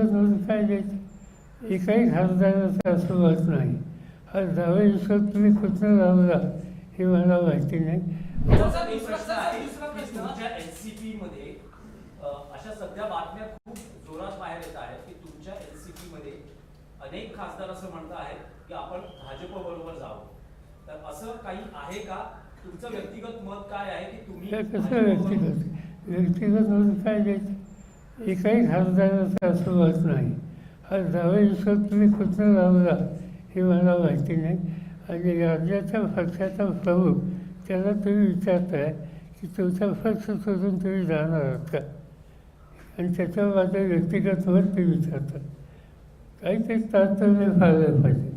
व्यक्तिगत म्हणून काय द्यायचं एकाही खासदाराचं असं होत नाही. हा दहा दिवसात तुम्ही कुठं लावला हे मला माहिती नाही. अशा सध्या बातम्या खूप जोरात बाहेर येत आहेत की तुमच्या एनसीपी मध्ये अनेक खासदार असं म्हणत आहेत की आपण भाजप बरोबर जावं. तर असं काही आहे का? तुमचं व्यक्तिगत मत काय आहे की तुम्ही कसं व्यक्तिगत? व्यक्तिगत म्हणून काय द्यायचं? एकाही खासदाराचं असं होत नाही. हा दहा दिवसात तुम्ही कुठं लावला हे मला माहिती नाही. आणि राज्याच्या पक्षाचा प्रमुख त्याला तुम्ही विचारताय की तुमचा पक्ष सोडून तुम्ही जाणार आहात का? आणि त्याच्यावर माझं व्यक्तिगत मत ते विचारतात काहीतरी तारतम्य फाळलं पाहिजे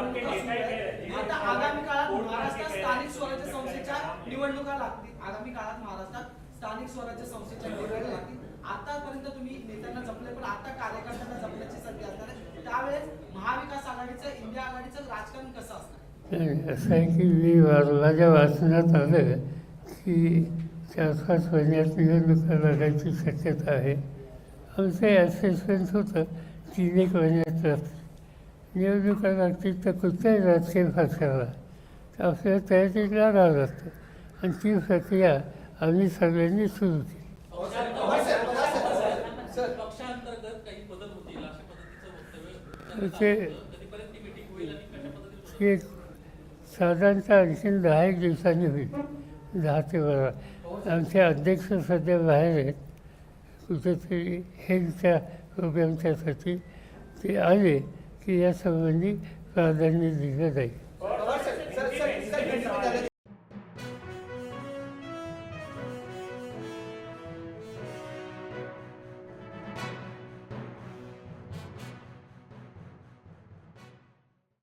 आता आगामी काळात महाराष्ट्रात स्थानिक स्वराज्य संस्थेच्या निवडणुका लागतील. आगामी काळात महाराष्ट्रात स्थानिक स्वराज्य संस्थेच्या निवडणुका लागतील. आतापर्यंत तुम्ही नेत्यांना जपले पण आता कार्यकर्त्यांना जपण्याची संधी असणार आहे. त्यावेळेस महाविकास आघाडीचं इंडिया आघाडीचं राजकारण कसं असणार असं आहे? की मी माझ्या वाचनात आलं की चार पाच महिन्यात निवडणुका लागायची शक्यता आहे. आमचं असेसमेंट होतं तीन एक महिन्यात लागतील निवडणुका लागतील तर कुठल्याही राजकीय पक्षाला आपल्याला तयारी लागावं लागतं आणि ती प्रक्रिया आम्ही सगळ्यांनी सुरू केली. ते- साधारणतः आणखीन दहा एक दिवसांनी होईल. दहा ते बारा. आमचे अध्यक्ष सध्या बाहेर आहेत. कुठेतरी हेल्थच्या प्रोग्रामच्यासाठी ते आले की यासंबंधी प्राधान्य दिलं जाईल.